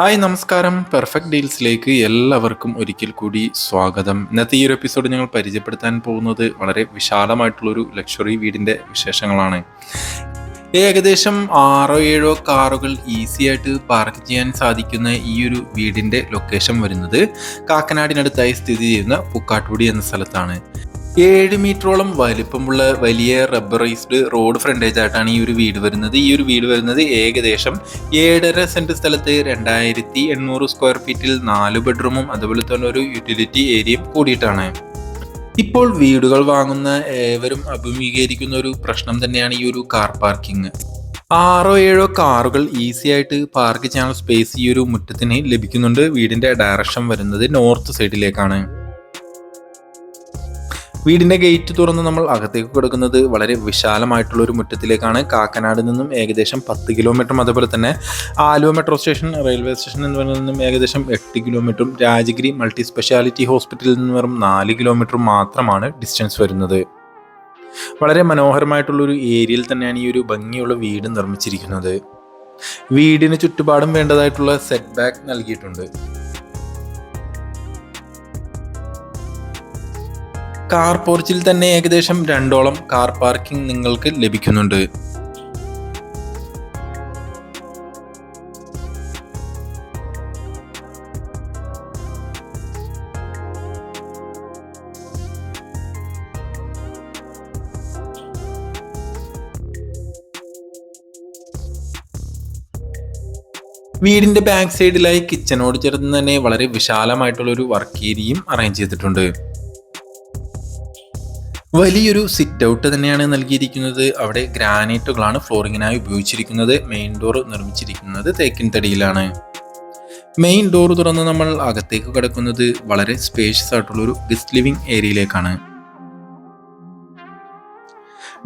Hi നമസ്കാരം. Perfect ഡീൽസിലേക്ക് എല്ലാവർക്കും ഒരിക്കൽ കൂടി സ്വാഗതം. ഇന്നത്തെ ഈ ഒരു എപ്പിസോഡ് ഞങ്ങൾ പരിചയപ്പെടുത്താൻ പോകുന്നത് വളരെ വിശാലമായിട്ടുള്ളൊരു ലക്ഷറി വീടിന്റെ വിശേഷങ്ങളാണ്. ഏകദേശം ആറോ ഏഴോ കാറുകൾ ഈസി ആയിട്ട് പാർക്ക് ചെയ്യാൻ സാധിക്കുന്ന ഈ ഒരു വീടിന്റെ ലൊക്കേഷൻ വരുന്നത് കാക്കനാടിനടുത്തായി സ്ഥിതി ചെയ്യുന്ന പുക്കാട്ടുപടി എന്ന സ്ഥലത്താണ്. ഏഴ് മീറ്ററോളം വലിപ്പമുള്ള വലിയ റബ്ബറൈസ്ഡ് റോഡ് ഫ്രണ്ടേജ് ആയിട്ടാണ് ഈ ഒരു വീട് വരുന്നത്. ഈ ഒരു വീട് വരുന്നത് ഏകദേശം ഏഴര സെന്റ് സ്ഥലത്ത് രണ്ടായിരത്തി എണ്ണൂറ് സ്ക്വയർ ഫീറ്റിൽ നാല് ബെഡ്റൂമും അതുപോലെ തന്നെ ഒരു യൂട്ടിലിറ്റി ഏരിയയും കൂടിയിട്ടാണ്. ഇപ്പോൾ വീടുകൾ വാങ്ങുന്ന ഏവരും അഭിമുഖീകരിക്കുന്ന ഒരു പ്രശ്നം തന്നെയാണ് ഈ ഒരു കാർ പാർക്കിംഗ് ആറോ ഏഴോ കാറുകൾ ഈസി ആയിട്ട് പാർക്ക് ചെയ്യാനുള്ള സ്പേസ് ഈ ഒരു മുറ്റത്തിന് ലഭിക്കുന്നുണ്ട്. വീടിന്റെ ഡയറക്ഷൻ വരുന്നത് നോർത്ത് സൈഡിലേക്കാണ് വീടിന്റെ ഗേറ്റ് തുറന്ന് നമ്മൾ അകത്തേക്ക് കിടക്കുന്നത് വളരെ വിശാലമായിട്ടുള്ള ഒരു മുറ്റത്തിലേക്കാണ്. കാക്കനാട് നിന്നും ഏകദേശം പത്ത് കിലോമീറ്ററും അതുപോലെ തന്നെ Aluva metro station railway station എന്നിവയിൽ നിന്നും ഏകദേശം എട്ട് കിലോമീറ്ററും രാജഗിരി മൾട്ടി സ്പെഷ്യാലിറ്റി ഹോസ്പിറ്റലിൽ നിന്ന് വെറും നാല് കിലോമീറ്റർ മാത്രമാണ് ഡിസ്റ്റൻസ് വരുന്നത്. വളരെ മനോഹരമായിട്ടുള്ള ഒരു ഏരിയയിൽ തന്നെയാണ് ഈ ഒരു ഭംഗിയുള്ള വീട് നിർമ്മിച്ചിരിക്കുന്നത്. വീടിന് ചുറ്റുപാടും വേണ്ടതായിട്ടുള്ള സെറ്റ് ബാക്ക് നൽകിയിട്ടുണ്ട്. കാർ പോർച്ചിൽ തന്നെ ഏകദേശം രണ്ടോളം കാർ പാർക്കിംഗ് നിങ്ങൾക്ക് ലഭിക്കുന്നുണ്ട്. വീടിന്റെ ബാക്ക് സൈഡിലായി കിച്ചനോട് ചേർന്ന് തന്നെ വളരെ വിശാലമായിട്ടുള്ള ഒരു വർക്ക് ഏരിയയും അറേഞ്ച് ചെയ്തിട്ടുണ്ട്. വലിയൊരു സിറ്റ് ഔട്ട് തന്നെയാണ് നൽകിയിരിക്കുന്നത്. അവിടെ ഗ്രാനൈറ്റുകളാണ് ഫ്ലോറിങ്ങിനായി ഉപയോഗിച്ചിരിക്കുന്നത്. മെയിൻ ഡോർ നിർമ്മിച്ചിരിക്കുന്നത് തേക്കിൻ തടിയിലാണ് മെയിൻ ഡോർ തുറന്ന് നമ്മൾ അകത്തേക്ക് കിടക്കുന്നത് വളരെ സ്പേഷ്യസ് ആയിട്ടുള്ള ഒരു ഗസ്റ്റ് ലിവിംഗ് ഏരിയയിലേക്കാണ്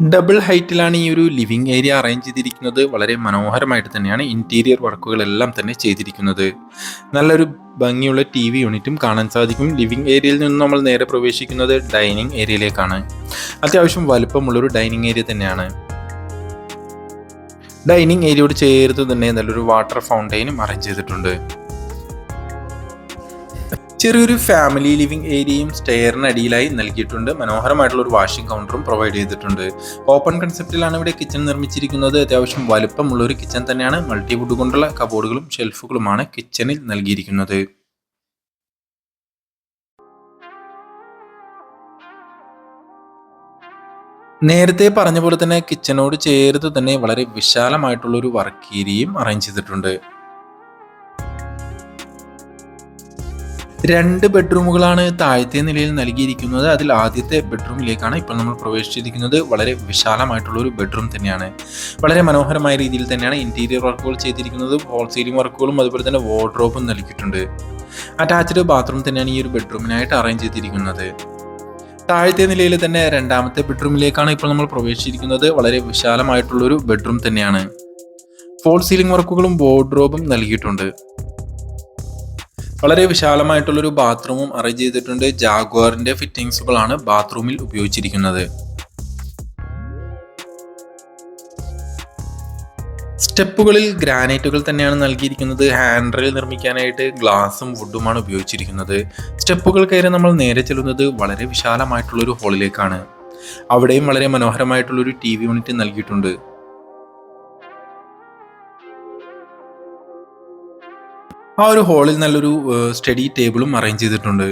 ഡബിൾ ഹൈറ്റിലാണ് ഈ ഒരു ലിവിംഗ് ഏരിയ അറേഞ്ച് ചെയ്തിരിക്കുന്നത്. വളരെ മനോഹരമായിട്ട് തന്നെയാണ്. ഇന്റീരിയർ വർക്കുകളെല്ലാം തന്നെ ചെയ്തിരിക്കുന്നത്. നല്ലൊരു ഭംഗിയുള്ള ടി വി യൂണിറ്റും കാണാൻ സാധിക്കും. ലിവിംഗ് ഏരിയയിൽ നിന്ന് നമ്മൾ നേരെ പ്രവേശിക്കുന്നത് ഡൈനിങ് ഏരിയയിലേക്കാണ് അത്യാവശ്യം വലുപ്പമുള്ളൊരു ഡൈനിങ് ഏരിയ തന്നെയാണ്. ഡൈനിങ് ഏരിയയോട് ചേർത്ത് തന്നെ നല്ലൊരു വാട്ടർ ഫൗണ്ടെയിനും അറേഞ്ച് ചെയ്തിട്ടുണ്ട്. ചെറിയൊരു ഫാമിലി ലിവിംഗ് ഏരിയയും സ്റ്റെയറിനടിയിലായി നൽകിയിട്ടുണ്ട്. മനോഹരമായിട്ടുള്ള ഒരു വാഷിംഗ് കൗണ്ടറും പ്രൊവൈഡ് ചെയ്തിട്ടുണ്ട്. ഓപ്പൺ കൺസെപ്റ്റിലാണ് ഇവിടെ കിച്ചൺ നിർമ്മിച്ചിരിക്കുന്നത്. അത്യാവശ്യം വലുപ്പമുള്ള ഒരു കിച്ചൺ തന്നെയാണ്. മൾട്ടിവുഡ് കൊണ്ടുള്ള കബോർഡുകളും ഷെൽഫുകളുമാണ് കിച്ചണിൽ നൽകിയിരിക്കുന്നത്. നേരത്തെ പറഞ്ഞ പോലെ തന്നെ കിച്ചനോട് ചേർത്ത് തന്നെ വളരെ വിശാലമായിട്ടുള്ള ഒരു വർക്ക് ഏരിയയും അറേഞ്ച് ചെയ്തിട്ടുണ്ട്. രണ്ട് ബെഡ്റൂമുകളാണ് താഴത്തെ നിലയിൽ നൽകിയിരിക്കുന്നത്. അതിൽ ആദ്യത്തെ ബെഡ്റൂമിലേക്കാണ് ഇപ്പോൾ നമ്മൾ പ്രവേശിച്ചിരിക്കുന്നത്. വളരെ വിശാലമായിട്ടുള്ള ഒരു ബെഡ്റൂം തന്നെയാണ്. വളരെ മനോഹരമായ രീതിയിൽ തന്നെയാണ് ഇന്റീരിയർ വർക്കുകൾ ചെയ്തിരിക്കുന്നത് ഹോൾ സീലിംഗ് വർക്കുകളും അതുപോലെ തന്നെ വാർഡ്രോബും നൽകിയിട്ടുണ്ട്. അറ്റാച്ച്ഡ് ബാത്റൂം തന്നെയാണ് ഈ ഒരു ബെഡ്റൂമിനായിട്ട് അറേഞ്ച് ചെയ്തിരിക്കുന്നത്. താഴത്തെ നിലയിൽ തന്നെ രണ്ടാമത്തെ ബെഡ്റൂമിലേക്കാണ് ഇപ്പോൾ നമ്മൾ പ്രവേശിച്ചിരിക്കുന്നത്. വളരെ വിശാലമായിട്ടുള്ള ഒരു ബെഡ്റൂം തന്നെയാണ്. ഫോൾ സീലിംഗ് വർക്കുകളും വാർഡ്രോബും നൽകിയിട്ടുണ്ട്. വളരെ വിശാലമായിട്ടുള്ളൊരു ബാത്റൂമും അറേഞ്ച് ചെയ്തിട്ടുണ്ട്. ജാഗ്വാറിന്റെ ഫിറ്റിംഗ്സുകളാണ് ബാത്റൂമിൽ ഉപയോഗിച്ചിരിക്കുന്നത്. സ്റ്റെപ്പുകളിൽ ഗ്രാനൈറ്റുകൾ തന്നെയാണ് നൽകിയിരിക്കുന്നത്. ഹാൻഡ് റെയിൽ നിർമ്മിക്കാനായിട്ട് ഗ്ലാസും വുഡുമാണ് ഉപയോഗിച്ചിരിക്കുന്നത്. സ്റ്റെപ്പുകൾ കയറി നമ്മൾ നേരെ ചെല്ലുന്നത് വളരെ വിശാലമായിട്ടുള്ളൊരു ഹോളിലേക്കാണ്. അവിടെയും വളരെ മനോഹരമായിട്ടുള്ളൊരു ടി വി യൂണിറ്റ് നൽകിയിട്ടുണ്ട്. ആ ഒരു ഹാളിൽ നല്ലൊരു സ്റ്റഡി ടേബിളും അറേഞ്ച് ചെയ്തിട്ടുണ്ട്.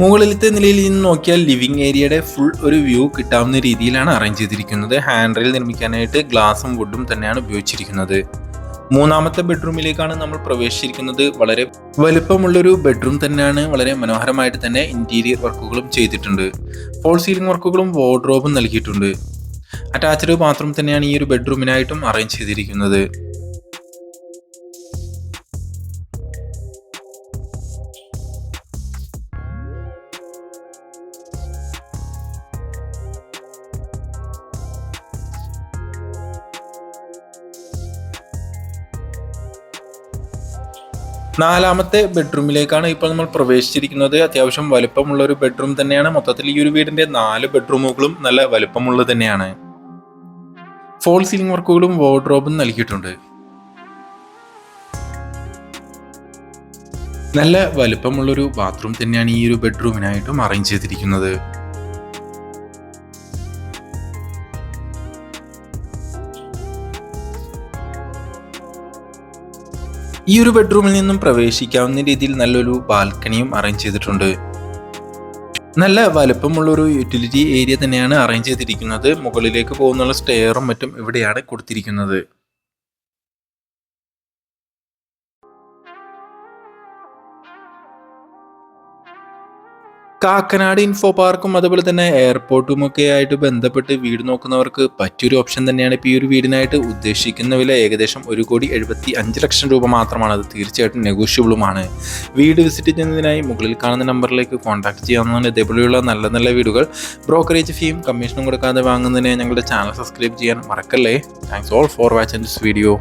മുകളിലത്തെ നിലയിൽ നിന്ന് നോക്കിയാൽ ലിവിംഗ് ഏരിയയുടെ ഫുൾ ഒരു വ്യൂ കിട്ടാവുന്ന രീതിയിലാണ് അറേഞ്ച് ചെയ്തിരിക്കുന്നത്. ഹാൻഡ് റെയിൽ നിർമ്മിക്കാനായിട്ട് ഗ്ലാസും വുഡും തന്നെയാണ് ഉപയോഗിച്ചിരിക്കുന്നത്. മൂന്നാമത്തെ ബെഡ്റൂമിലേക്കാണ് നമ്മൾ പ്രവേശിച്ചിരിക്കുന്നത്. വളരെ വലുപ്പമുള്ളൊരു ബെഡ്റൂം തന്നെയാണ് വളരെ മനോഹരമായിട്ട് തന്നെ ഇന്റീരിയർ വർക്കുകളും ചെയ്തിട്ടുണ്ട്. ഫോൾ സീലിംഗ് വർക്കുകളും വാർഡ്രോബും നൽകിയിട്ടുണ്ട്. അറ്റാച്ച്ഡ് ബാത്റൂം തന്നെയാണ് ഈ ഒരു ബെഡ്റൂമിനായിട്ടും അറേഞ്ച് ചെയ്തിരിക്കുന്നത്. നാലാമത്തെ ബെഡ്റൂമിലേക്കാണ് ഇപ്പോൾ നമ്മൾ പ്രവേശിച്ചിരിക്കുന്നത്. അത്യാവശ്യം വലുപ്പമുള്ള ഒരു ബെഡ്റൂം തന്നെയാണ്. മൊത്തത്തിൽ ഈ ഒരു വീടിന്റെ നാല് ബെഡ്റൂമുകളും നല്ല വലുപ്പമുള്ളത് തന്നെയാണ്. ഫോൾ സീലിംഗ് വർക്കുകളും വാർഡ്രോബും നൽകിയിട്ടുണ്ട്. നല്ല വലുപ്പമുള്ളൊരു ബാത്റൂം തന്നെയാണ് ഈ ഒരു ബെഡ്റൂമിനായിട്ടും അറേഞ്ച് ചെയ്തിരിക്കുന്നത്. ഈ ഒരു ബെഡ്റൂമിൽ നിന്നും പ്രവേശിക്കാവുന്ന രീതിയിൽ നല്ലൊരു ബാൽക്കണിയും അറേഞ്ച് ചെയ്തിട്ടുണ്ട്. നല്ല വലുപ്പമുള്ള ഒരു യൂട്ടിലിറ്റി ഏരിയ തന്നെയാണ് അറേഞ്ച് ചെയ്തിരിക്കുന്നത്. മുകളിലേക്ക് പോകുന്നുള്ള സ്റ്റെയറും മറ്റും ഇവിടെയാണ് കൊടുത്തിരിക്കുന്നത്. കാക്കനാട് ഇൻഫോ പാർക്കും അതുപോലെ തന്നെ എയർപോർട്ടും ഒക്കെ ആയിട്ട് ബന്ധപ്പെട്ട് വീട് നോക്കുന്നവർക്ക് പറ്റിയൊരു ഓപ്ഷൻ തന്നെയാണ് ഇപ്പോൾ ഈ ഒരു വീടിനായിട്ട് ഉദ്ദേശിക്കുന്ന വില. ഏകദേശം ഒരു കോടി എഴുപത്തി അഞ്ച് ലക്ഷം രൂപ മാത്രമാണ്. അത് തീർച്ചയായിട്ടും നെഗോഷ്യബിളുമാണ് വീട് വിസിറ്റ് ചെയ്യുന്നതിനായി മുകളിൽ കാണുന്ന നമ്പറിലേക്ക് കോൺടാക്ട് ചെയ്യാവുന്നതാണ് ഇതേപോലെയുള്ള നല്ല നല്ല വീടുകൾ. ബ്രോക്കറേജ് ഫീയും കമ്മീഷനും കൊടുക്കാതെ വാങ്ങുന്നതിന് ഞങ്ങളുടെ ചാനൽ സബ്സ്ക്രൈബ് ചെയ്യാൻ മറക്കല്ലേ. Thanks all for watching this video